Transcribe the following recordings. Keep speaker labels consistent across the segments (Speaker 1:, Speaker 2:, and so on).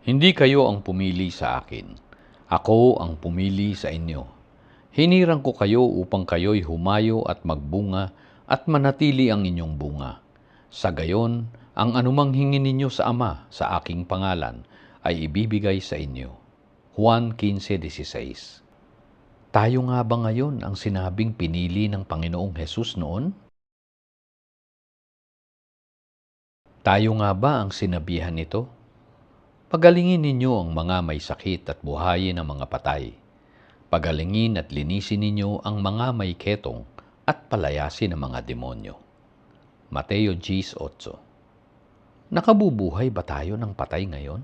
Speaker 1: Hindi kayo ang pumili sa akin. Ako ang pumili sa inyo. Hinirang ko kayo upang kayo'y humayo at magbunga at manatili ang inyong bunga. Sa gayon, ang anumang hingin ninyo sa Ama sa aking pangalan ay ibibigay sa inyo. Juan 15.16 Tayo nga ba ngayon ang sinabing pinili ng Panginoong Hesus noon? Tayo nga ba ang sinabihan nito? Pagalingin ninyo ang mga may sakit at buhayin ang mga patay. Pagalingin at linisin ninyo ang mga may ketong at palayasin ang mga demonyo. Mateo 10.8 Nakabubuhay ba tayo ng patay ngayon?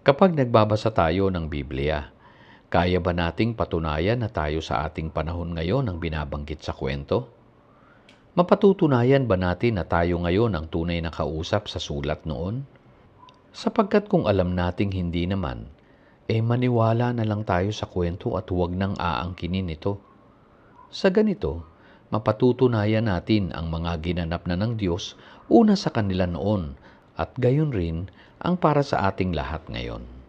Speaker 1: Kapag nagbabasa tayo ng Biblia, kaya ba nating patunayan na tayo sa ating panahon ngayon ang binabanggit sa kwento? Mapatutunayan ba natin na tayo ngayon ang tunay na kausap sa sulat noon? Sapagkat kung alam nating hindi naman, eh maniwala na lang tayo sa kwento at huwag nang aangkinin ito. Sa ganito, mapatutunayan natin ang mga ginanap na ng Diyos una sa kanila noon at gayon rin ang para sa ating lahat ngayon.